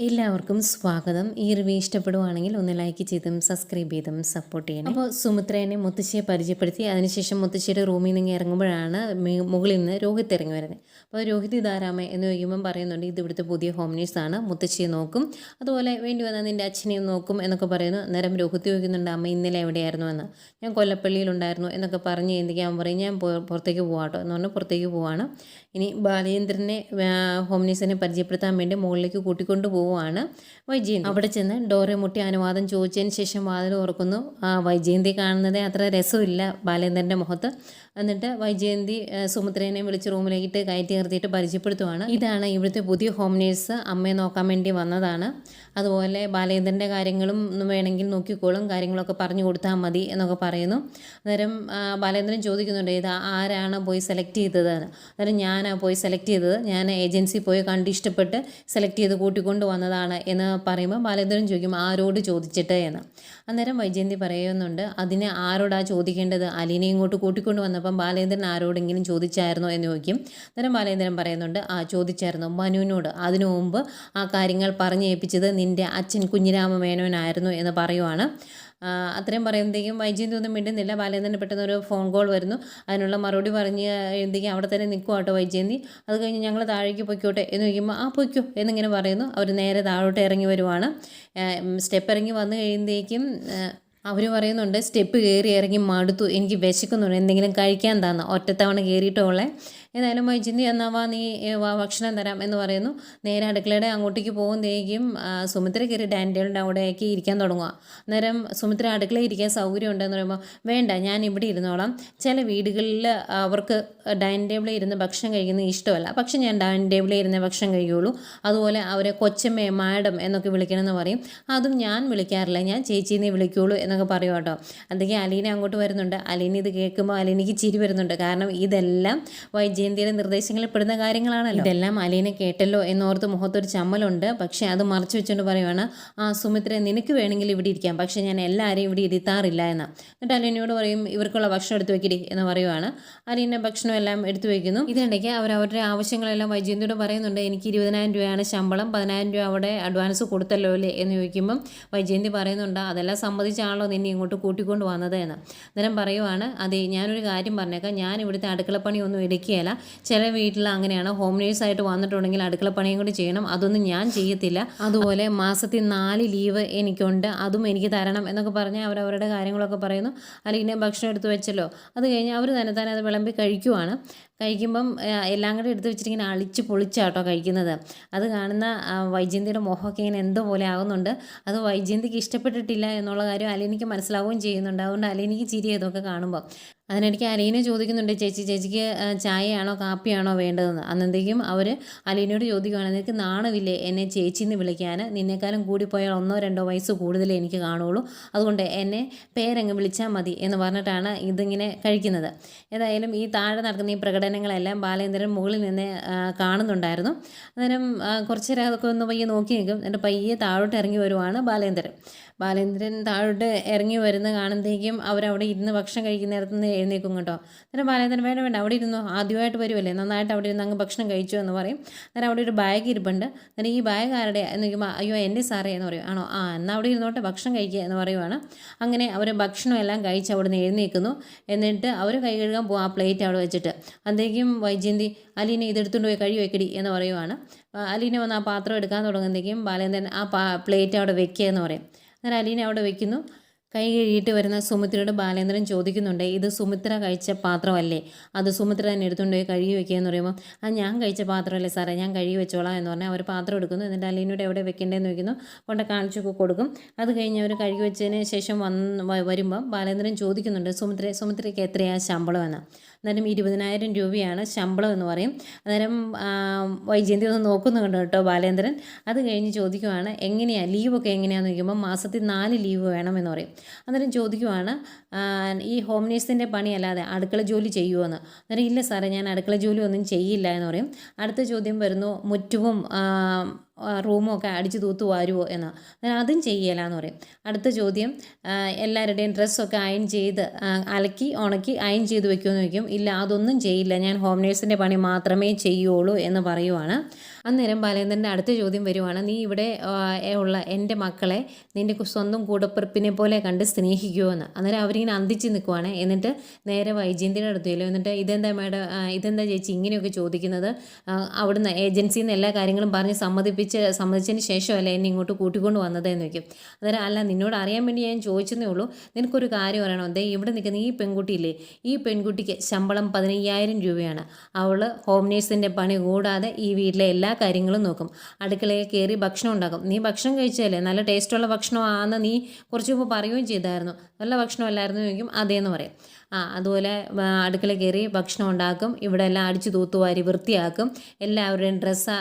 എല്ലാവർക്കും സ്വാഗതം. ഈ റിവ്യൂ ഇഷ്ടപ്പെടുവാണെങ്കിൽ ഒന്ന് ലൈക്ക് ചെയ്തും സബ്സ്ക്രൈബ് ചെയ്തും സപ്പോർട്ട് ചെയ്യണം. അപ്പോൾ സുമിത്രേനെ മുത്തശ്ശിയെ പരിചയപ്പെടുത്തി. അതിനുശേഷം മുത്തശ്ശിയുടെ റൂമിൽ നിന്ന് ഇറങ്ങുമ്പോഴാണ് മുകളിൽ നിന്ന് രോഹിത് ഇറങ്ങി വരുന്നത് അപ്പോൾ രോഹിത് ഇതാരാമ എന്ന് ചോദിക്കുമ്പം പറയുന്നുണ്ട് ഇത് ഇവിടുത്തെ പുതിയ ഹോം നേഴ്സാണ് മുത്തശ്ശിയെ നോക്കും. അതുപോലെ വേണ്ടി വന്നാൽ നിന്റെ അച്ഛനെയും നോക്കും എന്നൊക്കെ പറയുന്നു. അന്നേരം രോഹിത് ചോദിക്കുന്നുണ്ട് അമ്മ ഇന്നലെ എവിടെയായിരുന്നു? എന്ന്. ഞാൻ കൊല്ലപ്പള്ളിയിലുണ്ടായിരുന്നു എന്നൊക്കെ പറഞ്ഞ് എന്തൊക്കെയാ പറയും. ഞാൻ പുറത്തേക്ക് പോകാട്ടോ എന്ന് പറഞ്ഞാൽ പുറത്തേക്ക് പോവാണ്. ഇനി ബാലേന്ദ്രനെ ഹോം നേഴ്സിനെ പരിചയപ്പെടുത്താൻ വേണ്ടി മുകളിലേക്ക് കൂട്ടിക്കൊണ്ട് പോവുകയാണ് വൈജയന്തി. അവിടെ ചെന്ന് ഡോറെ മുട്ടി അനുവാദം ചോദിച്ചതിന് ശേഷം വാതിൽ തുറക്കുന്നു. ആ വൈജയന്തി കാണുന്നത് അത്ര രസമില്ല ബാലേന്ദ്രന്റെ മുഖത്ത്. എന്നിട്ട് വൈജയന്തി സുമിത്രേനെ വിളിച്ച് റൂമിലേക്കിട്ട് കയറ്റി നിർത്തിയിട്ട് പരിചയപ്പെടുത്തുവാണ്. ഇതാണ് ഇവിടുത്തെ പുതിയ ഹോം നേഴ്സ് അമ്മയെ നോക്കാൻ വേണ്ടി വന്നതാണ്. അതുപോലെ ബാലേന്ദ്രന്റെ കാര്യങ്ങളും വേണമെങ്കിൽ നോക്കിക്കോളും. കാര്യങ്ങളൊക്കെ പറഞ്ഞു കൊടുത്താൽ മതി എന്നൊക്കെ പറയുന്നു. അന്നേരം ബാലേന്ദ്രൻ ചോദിക്കുന്നുണ്ട് ഇത് ആരാണ് പോയി സെലക്ട് ചെയ്തത് അന്നേരം ഞാനാണ് പോയി സെലക്ട് ചെയ്തത്. ഞാൻ ഏജൻസി പോയി കണ്ട് ഇഷ്ടപ്പെട്ട് സെലക്ട് ചെയ്ത് കൂട്ടിക്കൊണ്ട് വന്നതാണ് എന്ന് പറയുമ്പോൾ ബാലചന്ദ്രൻ ചോദിക്കും ആരോട് ചോദിച്ചിട്ട്? എന്ന്. അന്നേരം വൈജയന്തി പറയുന്നുണ്ട് അതിനെ ആരോടാ ചോദിക്കേണ്ടത്? അലീനെ ഇങ്ങോട്ട് കൂട്ടിക്കൊണ്ട് വന്നപ്പം ബാലേന്ദ്രൻ ആരോടെങ്കിലും ചോദിച്ചായിരുന്നോ? എന്ന് ചോദിക്കും. അന്നേരം ബാലേന്ദ്രൻ പറയുന്നുണ്ട് ആ ചോദിച്ചായിരുന്നു മനുവിനോട്. അതിനു മുമ്പ് ആ കാര്യങ്ങൾ പറഞ്ഞു ഏൽപ്പിച്ചത് നിന്റെ അച്ഛൻ കുഞ്ഞിരാമ മേനോനായിരുന്നു എന്ന് പറയുവാണ്. അത്രയും പറയുമ്പോഴത്തേക്കും വൈജയന്തി ഒന്നും മിണ്ടുന്നില്ല ബാലേന്ദ്രന് പെട്ടെന്ന് ഒരു ഫോൺ കോൾ വരുന്നു. അതിനുള്ള മറുപടി പറഞ്ഞ് എഴുതിക്കും അവിടെ തന്നെ നിൽക്കും കേട്ടോ വൈജയന്തി. അത് കഴിഞ്ഞ് ഞങ്ങൾ താഴേക്ക് പൊയ്ക്കോട്ടെ എന്ന് ചോദിക്കുമ്പോൾ ആ പൊയ്ക്കോ എന്നിങ്ങനെ പറയുന്നു. അവർ നേരെ താഴോട്ട് ഇറങ്ങി വരുവാണ്. സ്റ്റെപ്പ് ഇറങ്ങി വന്നു കഴിയുമ്പോഴത്തേക്കും അവർ പറയുന്നുണ്ട് സ്റ്റെപ്പ് കയറി ഇറങ്ങി മടുത്തു. എനിക്ക് വിശക്കുന്നുണ്ട്. എന്തെങ്കിലും കഴിക്കാൻ താന്ന്. ഒറ്റത്തവണ കയറിയിട്ടുള്ളേ ഏതായാലും വൈജന്തി എന്നാ വാ നീ വാ ഭക്ഷണം തരാം എന്ന് പറയുന്നു. നേരെ അടുക്കളയുടെ അങ്ങോട്ടേക്ക് പോകും ആ, സുമിത്ര കയറി ടേബിളിന്റെ അവിടേക്ക് ഇരിക്കാൻ തുടങ്ങുക അന്നേരം സുമിത്ര അടുക്കളയിൽ ഇരിക്കാൻ സൗകര്യം ഉണ്ടെന്ന് പറയുമ്പോൾ വേണ്ട ഞാൻ ഇവിടെ ഇരുന്നോളാം. ചില വീടുകളിൽ അവർക്ക് ഡൈനിങ് ടേബിളിൽ ഇരുന്ന് ഭക്ഷണം കഴിക്കുന്നത് ഇഷ്ടമല്ല. പക്ഷേ ഞാൻ ഡൈനിങ് ടേബിളിൽ ഇരുന്ന് ഭക്ഷണം കഴിക്കുകയുള്ളൂ അതുപോലെ അവരെ കൊച്ചമ്മേ മാഡം എന്നൊക്കെ വിളിക്കണമെന്ന് പറയും. അതും ഞാൻ വിളിക്കാറില്ല. ഞാൻ ചേച്ചീനെ വിളിക്കുകയുള്ളൂ എന്നൊക്കെ പറയും കേട്ടോ. അല്ലെങ്കിൽ അലീന അങ്ങോട്ട് വരുന്നുണ്ട്. അലീന ഇത് കേൾക്കുമ്പോൾ അലീനയ്ക്ക് ചിരി വരുന്നുണ്ട്. കാരണം ഇതെല്ലാം വൈജയന്തിയുടെ നിർദ്ദേശങ്ങളിൽ പെടുന്ന കാര്യങ്ങളാണല്ലോ. ഇതെല്ലാം അലീന കേട്ടല്ലോ എന്നോർത്ത് മുഖത്തൊരു ചമ്മലുണ്ട്. പക്ഷേ അത് മറച്ചു വെച്ചുകൊണ്ട് പറയുവാണ് ആ സുമിത്ര നിനക്ക് വേണമെങ്കിൽ ഇവിടെ ഇരിക്കാം. പക്ഷേ ഞാൻ എല്ലാവരെയും ഇവിടെ ഇരുത്താറില്ല എന്ന്. എന്നിട്ട് അലീനയോട് പറയും ഇവർക്കുള്ള ഭക്ഷണം എടുത്തു വെക്കിടി എന്ന് പറയുവാണ്. അലീന ഭക്ഷണം എല്ലാം എടുത്തു വെക്കുന്നു. ഇതിനിടയ്ക്ക് അവർ അവരുടെ ആവശ്യങ്ങളെല്ലാം വൈജയന്തിയോട് പറയുന്നുണ്ട് എനിക്ക് ഇരുപതിനായിരം രൂപയാണ് ശമ്പളം പതിനായിരം രൂപ അവിടെ അഡ്വാൻസ് കൊടുത്തല്ലോ അല്ലേ? എന്ന് ചോദിക്കുമ്പം വൈജയന്തി പറയുന്നുണ്ട് അതെല്ലാം സംബന്ധിച്ചാണല്ലോ നിന്നെ ഇങ്ങോട്ട് കൂട്ടിക്കൊണ്ട് വന്നത് എന്ന്. അന്നേരം പറയുവാണ് അതെ ഞാനൊരു കാര്യം പറഞ്ഞേക്കാം. ഞാൻ ഇവിടുത്തെ അടുക്കളപ്പണിയൊന്നും എടുക്കുകയില്ല. ചില വീട്ടിൽ അങ്ങനെയാണ്. ഹോം നേഴ്സായിട്ട് വന്നിട്ടുണ്ടെങ്കിൽ അടുക്കള പണിയും കൂടി ചെയ്യണം. അതൊന്നും ഞാൻ ചെയ്യത്തില്ല. അതുപോലെ മാസത്തിൽ നാല് ലീവ് എനിക്കുണ്ട്. അതും എനിക്ക് തരണം എന്നൊക്കെ പറഞ്ഞ് അവരവരുടെ കാര്യങ്ങളൊക്കെ പറയുന്നു. അല്ലെങ്കിൽ ഭക്ഷണം എടുത്ത് വെച്ചല്ലോ. അത് കഴിഞ്ഞ് അവർ തന്നെ തന്നെ അത് വിളമ്പി കഴിക്കുവാണ്. കഴിക്കുമ്പം എല്ലാം കൂടെ എടുത്ത് വെച്ചിട്ട് ഇങ്ങനെ അളിച്ച് പൊളിച്ചാട്ടോ കഴിക്കുന്നത്. അത് കാണുന്ന വൈജയന്തിയുടെ മുഖമൊക്കെ ഇങ്ങനെ എന്തോ പോലെ ആകുന്നുണ്ട് അത് വൈജയന്തിക്ക് ഇഷ്ടപ്പെട്ടിട്ടില്ല എന്നുള്ള കാര്യം അലീനയ്ക്ക് മനസ്സിലാവുകയും ചെയ്യുന്നുണ്ട്. അതുകൊണ്ട് അലീനയ്ക്ക് ചിരി ഇതൊക്കെ കാണുമ്പോൾ അതിനിടയ്ക്ക് അലീന ചോദിക്കുന്നുണ്ട് ചേച്ചി ചേച്ചിക്ക് ചായയാണോ കാപ്പിയാണോ വേണ്ടതെന്ന്? അന്നത്തേക്കും അവർ അലീനയോട് ചോദിക്കുകയാണ് നിനക്ക് നാണമില്ലേ എന്നെ ചേച്ചിന്ന് വിളിക്കാൻ? നിന്നേക്കാളും കൂടിപ്പോയാൽ ഒന്നോ രണ്ടോ വയസ്സ് കൂടുതലേ എനിക്ക് കാണുള്ളൂ അതുകൊണ്ട് എന്നെ പേരങ്ങ് വിളിച്ചാൽ മതി എന്ന് പറഞ്ഞിട്ടാണ് ഇതിങ്ങനെ കഴിക്കുന്നത്. ഏതായാലും ഈ താഴെ നടക്കുന്ന ഈ പ്രകടനങ്ങളെല്ലാം ബാലേന്ദ്രൻ മുകളിൽ നിന്ന് കാണുന്നുണ്ടായിരുന്നു. അന്നേരം കുറച്ചു നേരം അതൊക്കെ ഒന്ന് പയ്യെ നോക്കി നിൽക്കും. എന്നിട്ട് പയ്യെ താഴോട്ട് ഇറങ്ങി വരുവാണ് ബാലേന്ദ്രൻ. ബാലേന്ദ്രൻ താഴോട്ട് ഇറങ്ങി വരുന്ന കാണുമ്പോഴേക്കും അവരവിടെ ഇരുന്ന് ഭക്ഷണം കഴിക്കുന്നിടത്ത് നിന്ന് എഴുന്നേക്കും കേട്ടോ. അന്നേരം ബാലേന്ദ്രൻ വേണ്ട വേണ്ട അവിടെ ഇരുന്നു? ആദ്യമായിട്ട് വരുമല്ലേ നന്നായിട്ട് അവിടെ ഇരുന്ന് അങ്ങ് ഭക്ഷണം കഴിച്ചു എന്ന് പറയും. അന്നേരം അവിടെ ഒരു ബാഗ് ഇരിപ്പുണ്ട്. അന്നേരം ഈ ബാഗ് ആരുടെ? എന്ന് അയ്യോ എന്റെ സാറേ എന്ന് പറയും. ആണോ? ആ എന്നാൽ അവിടെ ഇരുന്നോട്ടെ ഭക്ഷണം കഴിക്കുക എന്ന് പറയുവാണ്. അങ്ങനെ അവർ ഭക്ഷണം എല്ലാം കഴിച്ച് അവിടെ നിന്ന് എഴുന്നേൽക്കുന്നു. എന്നിട്ട് അവർ കൈ കഴുകാൻ പോകും ആ പ്ലേറ്റ് അവിടെ വെച്ചിട്ട്. അന്നേക്കും വൈജയന്തി അലീനെ ഇതെടുത്തുകൊണ്ട് പോയി കഴി വെക്കടി എന്ന് പറയുവാണ്. അലീനെ അലീന വന്ന് ആ പാത്രം എടുക്കാൻ തുടങ്ങുന്നേക്കും ബാലേന്ദ്രൻ ആ പ്ലേറ്റ് അവിടെ വെക്കുക എന്ന് പറയും. അങ്ങനെ അലീന അവിടെ വെക്കുന്നു. കൈ കഴുകിയിട്ട് വരുന്ന സുമിത്രയോട് ബാലേന്ദ്രൻ ചോദിക്കുന്നുണ്ട് ഇത് സുമിത്ര കഴിച്ച പാത്രമല്ലേ? അത് സുമിത്ര തന്നെ എടുത്തുകൊണ്ട് പോയി കഴുകി വെക്കുക എന്ന് പറയുമ്പോൾ അത് ഞാൻ കഴിച്ച പാത്രമല്ലേ സാറേ ഞാൻ കഴുകി വെച്ചോളാം എന്ന് പറഞ്ഞാൽ അവർ പാത്രം എടുക്കുന്നു. എന്നിട്ട് അലീനോട് എവിടെ വെക്കേണ്ടതെന്ന് ചോദിക്കുന്നു. കൊണ്ട് കാണിച്ചു കൊടുക്കും. അത് കഴിഞ്ഞ് അവർ കഴുകി വെച്ചതിന് ശേഷം വന്ന് വരുമ്പം ബാലേന്ദ്രൻ ചോദിക്കുന്നുണ്ട് സുമിത്ര സുമിത്രയ്ക്ക് എത്രയാണ് ശമ്പളം എന്ന് അന്നേരം ഇരുപതിനായിരം രൂപയാണ് ശമ്പളം എന്ന് പറയും. അന്നേരം വൈജയന്തി ഒന്ന് നോക്കുന്നുണ്ട് കേട്ടോ ബാലേന്ദ്രൻ. അത് കഴിഞ്ഞ് ചോദിക്കുവാണ് എങ്ങനെയാണ് ലീവൊക്കെ എങ്ങനെയാണെന്ന് ചോദിക്കുമ്പോൾ മാസത്തിൽ നാല് ലീവ് വേണമെന്ന് പറയും. അന്നേരം ചോദിക്കുവാണ് ഈ ഹോം നേഴ്സിന്റെ പണിയല്ലാതെ അടുക്കള ജോലി ചെയ്യുമോ എന്ന് അന്നേരം ഇല്ല സാറേ ഞാൻ അടുക്കള ജോലി ഒന്നും ചെയ്യില്ല എന്ന് പറയും. അടുത്ത ചോദ്യം വരുന്നു മുറ്റവും റൂമും ഒക്കെ അടിച്ചു തൂത്ത് വാരുമോ എന്ന്. അങ്ങനെ അതും ചെയ്യല എന്ന് പറയും. അടുത്ത ചോദ്യം എല്ലാവരുടെയും ഡ്രസ്സൊക്കെ അയൺ ചെയ്ത് അലക്കി ഉണക്കി അയൺ ചെയ്ത് വെക്കുമെന്ന് വയ്ക്കും ഇല്ല അതൊന്നും ചെയ്യില്ല. ഞാൻ ഹോം നേഴ്സിന്റെ പണി മാത്രമേ ചെയ്യുള്ളൂ എന്ന് പറയുവാണ്. അന്നേരം ബാലേന്ദ്രന്റെ അടുത്ത ചോദ്യം വരുവാണ് നീ ഇവിടെ ഉള്ള എന്റെ മക്കളെ നിന്റെ സ്വന്തം കൂടപ്പിറപ്പിനെ പോലെ കണ്ട് സ്നേഹിക്കുമോ എന്ന്? അന്നേരം അവരിങ്ങനെ അന്തിച്ച് നിൽക്കുവാണ്. എന്നിട്ട് നേരെ വൈജയന്തിയുടെ അടുത്ത് ചെല്ലും. എന്നിട്ട് ഇതെന്താ മേഡം ഇതെന്താ ചേച്ചി ഇങ്ങനെയൊക്കെ ചോദിക്കുന്നത്? അവിടുന്ന് ഏജൻസിയിൽ നിന്ന് എല്ലാ കാര്യങ്ങളും പറഞ്ഞ് സമ്മതിപ്പിച്ച് സമ്മതിച്ചതിന് ശേഷമല്ല എന്നെ ഇങ്ങോട്ട് കൂട്ടിക്കൊണ്ട് വന്നത്? എന്ന് വയ്ക്കും അന്നേരം അല്ല നിന്നോട് അറിയാൻ വേണ്ടി ഞാൻ ചോദിച്ചതേ ഉള്ളൂ. നിനക്കൊരു കാര്യം പറയണോ? ദേ ഇവിടെ നിൽക്കുന്ന ഈ പെൺകുട്ടിയില്ലേ ഈ പെൺകുട്ടിക്ക് ശമ്പളം പതിനയ്യായിരം രൂപയാണ്. അവൾ ഹോം നേഴ്സിന്റെ പണി കൂടാതെ ഈ വീട്ടിലെ എല്ലാ കാര്യങ്ങളും നോക്കും. അടുക്കളയിൽ കയറി ഭക്ഷണം ഉണ്ടാക്കും. നീ ഭക്ഷണം കഴിച്ചാലേ നല്ല ടേസ്റ്റുള്ള ഭക്ഷണമാണെന്ന് നീ കുറച്ച് മുമ്പ് പറയുകയും ചെയ്തായിരുന്നു. നല്ല ഭക്ഷണമല്ലായിരുന്നു ചോദിക്കും അതേന്ന് പറയും. ആ അതുപോലെ അടുക്കള കയറി ഭക്ഷണം ഉണ്ടാക്കും. ഇവിടെ എല്ലാം അടിച്ചു തൂത്തുവാരി വൃത്തിയാക്കും. എല്ലാവരുടെയും ഡ്രസ്സ്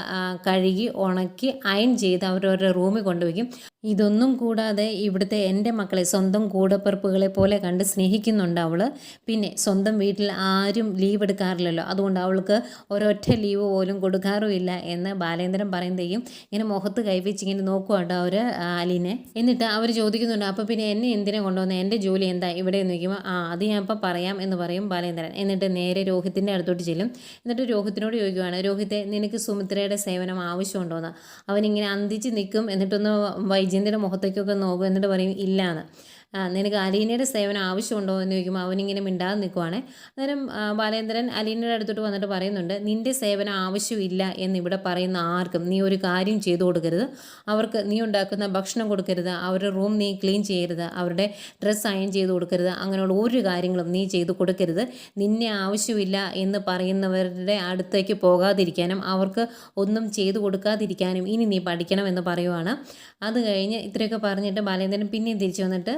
കഴുകി ഉണക്കി അയൺ ചെയ്ത് അവരവരുടെ റൂമിൽ കൊണ്ടുവയ്ക്കും. ഇതൊന്നും കൂടാതെ ഇവിടുത്തെ എന്റെ മക്കളെ സ്വന്തം കൂടപ്പിറപ്പുകളെ പോലെ കണ്ട് സ്നേഹിക്കുന്നുണ്ട് അവൾ പിന്നെ സ്വന്തം വീട്ടിൽ ആരും ലീവ് എടുക്കാറില്ലല്ലോ. അതുകൊണ്ട് അവൾക്ക് ഒരൊറ്റ ലീവ് പോലും കൊടുക്കാറുമില്ല എന്ന് ബാലേന്ദ്രൻ പറയുന്നതേയും ഇങ്ങനെ മുഖത്ത് കൈവച്ച് ഇങ്ങനെ നോക്കുവാട്ടോ അവർ അലീനെ. എന്നിട്ട് അവർ ചോദിക്കുന്നുണ്ട് അപ്പോൾ പിന്നെ എന്നെ എന്തിനെ കൊണ്ടുവന്നത് എന്റെ ജോലി എന്താ? ഇവിടെ എന്ന് ചോദിക്കുമ്പോൾ ആ അത് ഞാൻ ഇപ്പം പറയാം എന്ന് പറയും ബാലേന്ദ്രൻ. എന്നിട്ട് നേരെ രോഹിത്തിന്റെ അടുത്തോട്ട് ചെല്ലും. എന്നിട്ട് രോഹിത്തിനോട് ചോദിക്കുവാണ് രോഹിത്തെ നിനക്ക് സുമിത്രയുടെ സേവനം ആവശ്യമുണ്ടോയെന്ന് അവനിങ്ങനെ അന്തിച്ച് നിൽക്കും. എന്നിട്ടൊന്ന് വൈജയന്തിന്റെ മുഖത്തേക്കൊക്കെ നോക്കും. എന്നിട്ട് പറയും ഇല്ലാന്ന്. ആ, നിനക്ക് അലീനയുടെ സേവനം ആവശ്യമുണ്ടോ എന്ന് ചോദിക്കുമ്പോൾ അവനിങ്ങനെ മിണ്ടാതെ നിൽക്കുവാണ് അന്നേരം ബാലേന്ദ്രൻ അലീനയുടെ അടുത്തോട്ട് വന്നിട്ട് പറയുന്നുണ്ട് നിന്റെ സേവനം ആവശ്യമില്ല എന്നിവിടെ പറയുന്ന ആർക്കും നീ ഒരു കാര്യം ചെയ്തു കൊടുക്കരുത്. അവർക്ക് നീ ഉണ്ടാക്കുന്ന ഭക്ഷണം കൊടുക്കരുത്. അവരുടെ റൂം നീ ക്ലീൻ ചെയ്യരുത്. അവരുടെ ഡ്രസ്സ് അയൺ ചെയ്ത് കൊടുക്കരുത്. അങ്ങനെയുള്ള ഒരു കാര്യങ്ങളും നീ ചെയ്തു കൊടുക്കരുത്. നിന്നെ ആവശ്യമില്ല എന്ന് പറയുന്നവരുടെ അടുത്തേക്ക് പോകാതിരിക്കാനും അവർക്ക് ഒന്നും ചെയ്തു കൊടുക്കാതിരിക്കാനും ഇനി നീ പഠിക്കണം എന്ന് പറയുവാണ്. അത് കഴിഞ്ഞ് ഇത്രയൊക്കെ പറഞ്ഞിട്ട് ബാലേന്ദ്രൻ പിന്നെയും തിരിച്ചു വന്നിട്ട്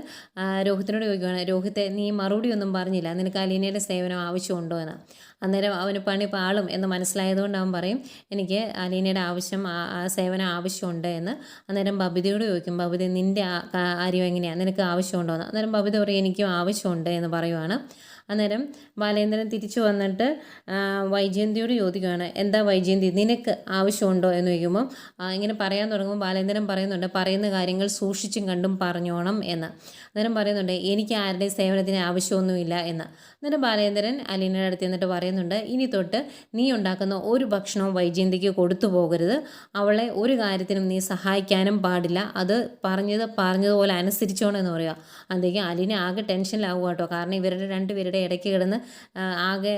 രോഹിത്തിനോട് ചോദിക്കുവാണ് രോഹിത്തെ നീ മറുപടി ഒന്നും പറഞ്ഞില്ല. നിനക്ക് അലീനയുടെ സേവനം ആവശ്യമുണ്ടോ? എന്ന്. അന്നേരം അവന് പണി പാളും എന്ന് മനസ്സിലായതുകൊണ്ട് അവൻ പറയും എനിക്ക് അലീനയുടെ ആവശ്യം ആ- സേവനം ആവശ്യമുണ്ട് എന്ന്. അന്നേരം ബബിതയോട് ചോദിക്കും ബബിത നിന്റെ കാര്യം എങ്ങനെയാണ് നിനക്ക് ആവശ്യമുണ്ടോ? എന്ന്. അന്നേരം ബബിത പറയും എനിക്കും ആവശ്യമുണ്ട് എന്ന് പറയുവാണ്. അന്നേരം ബാലേന്ദ്രൻ തിരിച്ചു വന്നിട്ട് വൈജയന്തിയോട് ചോദിക്കുകയാണ് എന്താ വൈജയന്തി നിനക്ക് ആവശ്യമുണ്ടോ? എന്ന് ചോദിക്കുമ്പോൾ ഇങ്ങനെ പറയാൻ തുടങ്ങുമ്പോൾ ബാലേന്ദ്രൻ പറയുന്നുണ്ട് പറയുന്ന കാര്യങ്ങൾ സൂക്ഷിച്ചും കണ്ടും പറഞ്ഞോണം എന്ന്. അന്നേരം പറയുന്നുണ്ട് എനിക്ക് ആരുടെയും സേവനത്തിന് ആവശ്യമൊന്നുമില്ല എന്ന്. അന്നേരം ബാലേന്ദ്രൻ അലീനയുടെ അടുത്ത് എന്നിട്ട് പറയുന്നുണ്ട് ഇനി തൊട്ട് നീ ഉണ്ടാക്കുന്ന ഒരു ഭക്ഷണവും വൈജയന്തിക്ക് കൊടുത്തു പോകരുത്. അവളെ ഒരു കാര്യത്തിനും നീ സഹായിക്കാനും പാടില്ല. അത് പറഞ്ഞത് പറഞ്ഞതുപോലെ അനുസരിച്ചോണെന്ന് പറയുക. അന്തേക്കും അലീന ആകെ ടെൻഷനിലാവുക കേട്ടോ. കാരണം ഇവരുടെ രണ്ടുപേരുടെ ഇടയ്ക്ക് കിടന്ന് ആകെ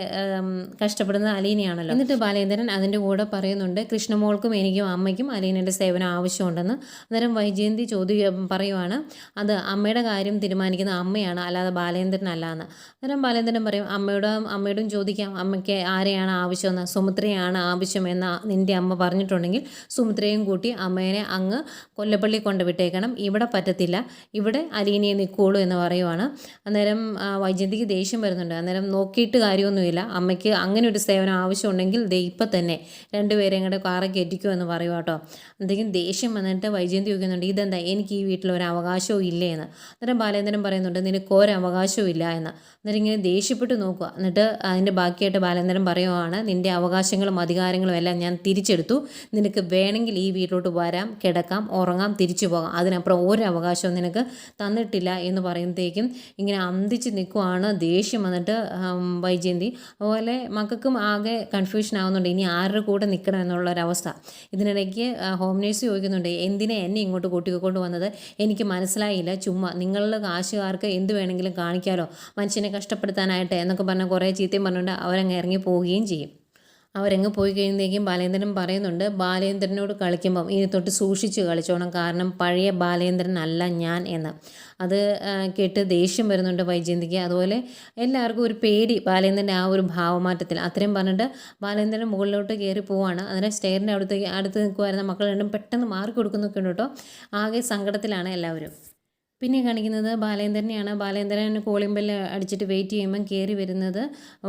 കഷ്ടപ്പെടുന്നത് അലീനയാണല്ലോ. എന്നിട്ട് ബാലേന്ദ്രൻ അതിന്റെ കൂടെ പറയുന്നുണ്ട് കൃഷ്ണമോൾക്കും എനിക്കും അമ്മയ്ക്കും അലീനയുടെ സേവനം ആവശ്യമുണ്ടെന്ന്. അന്നേരം വൈജയന്തി ചോദ്യ പറയുവാണ് അത് അമ്മയുടെ കാര്യം തീരുമാനിക്കുന്ന അമ്മയാണ് അല്ലാതെ ബാലേന്ദ്രൻ എന്ന്. അന്നേരം ബാലേന്ദ്രൻ പറയും അമ്മയോട് അമ്മയോടും ചോദിക്കാം അമ്മയ്ക്ക് ആരെയാണ് ആവശ്യമെന്ന്? സുമിത്രയാണ് ആവശ്യം എന്ന് നിന്റെ അമ്മ പറഞ്ഞിട്ടുണ്ടെങ്കിൽ സുമിത്രയും കൂട്ടി അമ്മേനെ അങ്ങ് കൊല്ലപ്പള്ളി കൊണ്ടുവിട്ടേക്കണം. ഇവിടെ പറ്റത്തില്ല. ഇവിടെ അലീനയെ നിൽക്കുകയുള്ളൂ എന്ന് പറയുവാണ്. അന്നേരം വൈജന്തിക്ക് ദേഷ്യം വരുന്നുണ്ട്. അന്നേരം നോക്കിയിട്ട് കാര്യമൊന്നുമില്ല. അമ്മയ്ക്ക് അങ്ങനെ ഒരു സേവനം ആവശ്യമുണ്ടെങ്കിൽ ദേ ഇപ്പം തന്നെ രണ്ടുപേരെയും കൂടെ കാറ് കയറ്റിക്കോ എന്ന് പറയുക കേട്ടോ എന്തെങ്കിലും ദേഷ്യം വന്നിട്ട് വൈജയന്തി ചോദിക്കുന്നുണ്ട് ഇതെന്താ? എനിക്ക് ഈ വീട്ടിൽ ഒരു അവകാശവും ഇല്ലേ? എന്ന്. അന്നേരം ബാലേന്ദ്രൻ പറയുന്നുണ്ട് നിനക്ക് ഒരു അവകാശവും ഇല്ല എന്ന്. അന്നേരം ഇങ്ങനെ ദേഷ്യപ്പെട്ട് നോക്കുക. എന്നിട്ട് അതിന്റെ ബാക്കിയായിട്ട് ബാലേന്ദ്രൻ പറയുവാണ് നിന്റെ അവകാശങ്ങളും അധികാരങ്ങളും എല്ലാം ഞാൻ തിരിച്ചെടുത്തു. നിനക്ക് വേണമെങ്കിൽ ഈ വീട്ടിലോട്ട് വരാം കിടക്കാം ഉറങ്ങാം തിരിച്ചു പോകാം. അതിനപ്പുറം ഒരു അവകാശവും നിനക്ക് തന്നിട്ടില്ല എന്ന് പറയുമ്പോഴത്തേക്കും ഇങ്ങനെ അന്തിച്ച് നിൽക്കുവാണ് ദേഷ്യം വന്നിട്ട് വൈജയന്തി. അതുപോലെ മക്കൾക്കും ആകെ കൺഫ്യൂഷൻ ആവുന്നുണ്ട് ഇനി ആരുടെ കൂടെ നിൽക്കണം എന്നുള്ളൊരവസ്ഥ? ഇതിനിടയ്ക്ക് ഹോം നേഴ്സ് ചോദിക്കുന്നുണ്ട് എന്തിനെ എന്നെ ഇങ്ങോട്ട് കൂട്ടിക്കൊണ്ട് വന്നത്? എനിക്ക് മനസ്സിലായില്ല ചുമ്മാ നിങ്ങളുടെ കാശുകാർക്ക് എന്ത് വേണമെങ്കിലും കാണിക്കാലോ? മനുഷ്യനെ കഷ്ടപ്പെടുത്താനായിട്ട് എന്നൊക്കെ പറഞ്ഞാൽ കുറേ ചീത്തയും പറഞ്ഞുകൊണ്ട് അവരങ്ങ് ഇറങ്ങി പോവുകയും ചെയ്യും. അവരങ്ങ് പോയി കഴിയുമ്പോഴേക്കും ബാലേന്ദ്രൻ പറയുന്നുണ്ട് ബാലേന്ദ്രനോട് കളിക്കുമ്പം ഇനി തൊട്ട് സൂക്ഷിച്ച് കളിച്ചോണം. കാരണം പഴയ ബാലേന്ദ്രൻ അല്ല ഞാൻ എന്ന്. അത് കേട്ട് ദേഷ്യം വരുന്നുണ്ട് വൈജയന്തിക്ക്. അതുപോലെ എല്ലാവർക്കും ഒരു പേടി ബാലേന്ദ്രന്റെ ആ ഒരു ഭാവമാറ്റത്തിൽ. അത്രയും പറഞ്ഞിട്ട് ബാലേന്ദ്രൻ മുകളിലോട്ട് കയറി പോവാണ്. അതിനെ സ്റ്റെയറിന്റെ അടുത്തേക്ക് അടുത്ത് നിൽക്കുമായിരുന്ന മക്കൾ രണ്ടും പെട്ടെന്ന് മാറി കൊടുക്കുന്നൊക്കെ ഉണ്ട് കേട്ടോ. ആകെ സങ്കടത്തിലാണ് എല്ലാവരും. പിന്നെ കാണിക്കുന്നത് ബാലേന്ദ്രനെയാണ് ബാലേന്ദ്രൻ കോളിംഗ് ബെല്ല് അടിച്ചിട്ട് വെയിറ്റ് ചെയ്യുമ്പം കയറി വരുന്നത്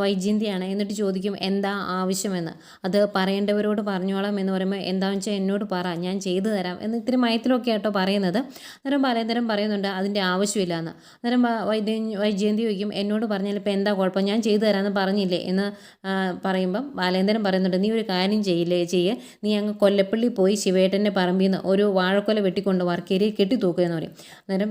വൈജയന്തിയാണ്. എന്നിട്ട് ചോദിക്കും എന്താ ആവശ്യമെന്ന്? അത് പറയേണ്ടവരോട് പറഞ്ഞോളാം എന്ന് പറയുമ്പോൾ എന്താണെന്ന് വെച്ചാൽ എന്നോട് പറ ഞാൻ ചെയ്തു തരാം. എന്ന് ഇത്തിരി മയത്തിലൊക്കെ ആട്ടോ പറയുന്നത്. അന്നേരം ബാലേന്ദ്രൻ പറയുന്നുണ്ട് അതിന്റെ ആവശ്യമില്ല എന്ന് അന്നേരം വൈദ്യ വൈജയന്തി ചോദിക്കും എന്നോട് പറഞ്ഞാൽ ഇപ്പം എന്താ കുഴപ്പം? ഞാൻ ചെയ്തു തരാമെന്ന് പറഞ്ഞില്ലേ? എന്ന് പറയുമ്പം ബാലേന്ദ്രൻ പറയുന്നുണ്ട് നീ ഒരു കാര്യം ചെയ്യില്ലേ? ചെയ്യ്. നീ അങ്ങ് കൊല്ലപ്പള്ളി പോയി ശിവേട്ടന്റെ പറമ്പിൽ നിന്ന് ഒരു വാഴക്കൊല വെട്ടിക്കൊണ്ട് വർക്കേരിയെ കെട്ടി തൂക്കുക എന്ന് പറയും. അന്നേരം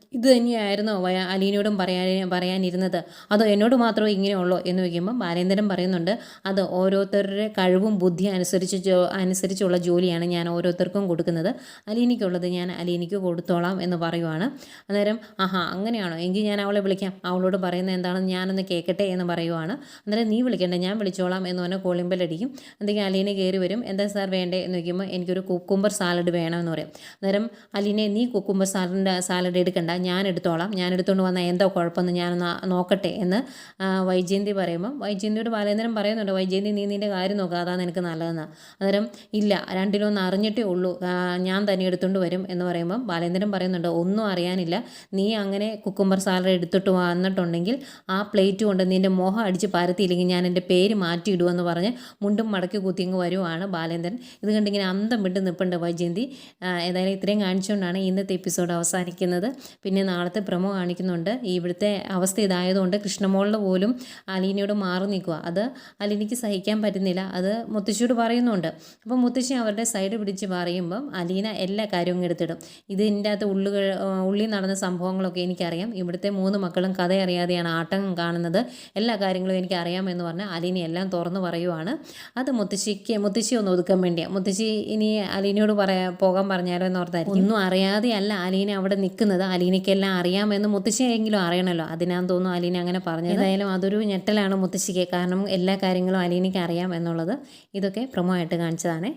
ഇത് തന്നെയായിരുന്നോ അലീനയോടും പറയാൻ പറയാനിരുന്നത്. അതോ എന്നോട് മാത്രമേ ഇങ്ങനെയുള്ളൂ എന്ന് വയ്ക്കുമ്പോൾ ബാലേന്ദ്രൻ പറയുന്നുണ്ട് അത് ഓരോരുത്തരുടെ കഴിവും ബുദ്ധി അനുസരിച്ച് അനുസരിച്ചുള്ള ജോലിയാണ് ഞാൻ ഓരോരുത്തർക്കും കൊടുക്കുന്നത്. അലീനയ്ക്കുള്ളത് ഞാൻ അലീനയ്ക്ക് കൊടുത്തോളാം എന്ന് പറയുവാണ്. അന്നേരം ആഹാ അങ്ങനെയാണോ? എങ്കിൽ ഞാൻ അവളെ വിളിക്കാം. അവളോട് പറയുന്നത് എന്താണെന്ന് ഞാനൊന്ന് കേൾക്കട്ടെ എന്ന് പറയുവാണ്. അന്നേരം നീ വിളിക്കണ്ട ഞാൻ വിളിച്ചോളാം എന്ന് പറഞ്ഞാൽ കോളിമ്പലടിക്കും. എന്തെങ്കിലും അലീന കയറി വരും. എന്താ സാർ വേണ്ടേ? എന്ന് വയ്ക്കുമ്പോൾ എനിക്കൊരു കുക്കുംബർ സാലഡ് വേണമെന്ന് പറയും. അന്നേരം അലീനെ നീ കുക്കുംബർ സാലഡ് സാലഡ് എടുക്കണ്ട. ഞാൻ എടുത്തോളാം ഞാൻ എടുത്തുകൊണ്ട് വന്നാൽ എന്തോ കുഴപ്പമെന്ന് ഞാൻ നോക്കട്ടെ എന്ന് വൈജയന്തി പറയുമ്പോൾ വൈജയന്തിയോട് ബാലേന്ദ്രൻ പറയുന്നുണ്ട് വൈജയന്തി നീ നിന്റെ കാര്യം നോക്കുക അതാണ് നിനക്ക് നല്ലതെന്ന്. അന്നേരം ഇല്ല രണ്ടിലൊന്ന് അറിഞ്ഞിട്ടേ ഉള്ളൂ ഞാൻ തന്നെ എടുത്തുകൊണ്ട് വരും എന്ന് പറയുമ്പം ബാലേന്ദ്രൻ പറയുന്നുണ്ട് ഒന്നും അറിയാനില്ല. നീ അങ്ങനെ കുക്കുംബർ സാലറി എടുത്തിട്ട് വന്നിട്ടുണ്ടെങ്കിൽ ആ പ്ലേറ്റ് കൊണ്ട് നിന്റെ മോഹം അടിച്ച് പരത്തിയില്ലെങ്കിൽ ഞാൻ എന്റെ പേര് മാറ്റിയിടുമെന്ന് പറഞ്ഞ് മുണ്ടും മടക്കി കുത്തിങ്ങ് വരുവാണ് ബാലേന്ദ്രൻ. ഇത് കണ്ടിങ്ങനെ അന്തം വിട്ട് നിൽപ്പുണ്ട് വൈജയന്തി. ഏതായാലും ഇത്രയും കാണിച്ചുകൊണ്ടാണ് ഇന്നത്തെ എപ്പിസോഡ് അവസാനിക്കുന്നത്. പിന്നെ നാളത്തെ പ്രമോ കാണിക്കുന്നുണ്ട്. ഇവിടുത്തെ അവസ്ഥ ഇതായതുകൊണ്ട് കൃഷ്ണമോളിൽ പോലും അലീനയോട് മാറി നിൽക്കുക. അത് അലീനയ്ക്ക് സഹിക്കാൻ പറ്റുന്നില്ല. അത് മുത്തശ്ശിയോട് പറയുന്നുണ്ട്. അപ്പോൾ മുത്തശ്ശി അവരുടെ സൈഡ് പിടിച്ച് പറയുമ്പം അലീന എല്ലാ കാര്യവും എടുത്തിടും. ഇത് ഇതിന്റെ അകത്ത് ഉള്ളുകൾ ഉള്ളിൽ നടന്ന സംഭവങ്ങളൊക്കെ എനിക്കറിയാം. ഇവിടുത്തെ മൂന്ന് മക്കളും കഥ അറിയാതെയാണ് ആട്ടം കാണുന്നത്. എല്ലാ കാര്യങ്ങളും എനിക്ക് അറിയാമെന്ന് പറഞ്ഞ് അലീന എല്ലാം തുറന്ന് പറയുവാണ്. അത് മുത്തശ്ശിക്ക് മുത്തശ്ശി ഒന്ന് ഒതുക്കാൻ വേണ്ടിയാണ് മുത്തശ്ശി ഇനി അലീനയോട് പറയാ പോകാൻ പറഞ്ഞാലോ എന്ന് ഓർത്തായിരിക്കും. ഒന്നും അറിയാതെയല്ല അലീന അവിടെ നിൽക്കുന്നത്. അലീനയ്ക്കെല്ലാം അറിയാമെന്ന് മുത്തശ്ശിയെങ്കിലും അറിയണമല്ലോ അതിനാന്ന് തോന്നുന്നു അലീന അങ്ങനെ പറഞ്ഞത്. ഏതായാലും അതൊരു ഞെട്ടലാണ് മുത്തശ്ശിക്ക്. കാരണം എല്ലാ കാര്യങ്ങളും അലീനയ്ക്ക് അറിയാം എന്നുള്ളത് ഇതൊക്കെ പ്രമോ ആയിട്ട് കാണിച്ചതാണേ.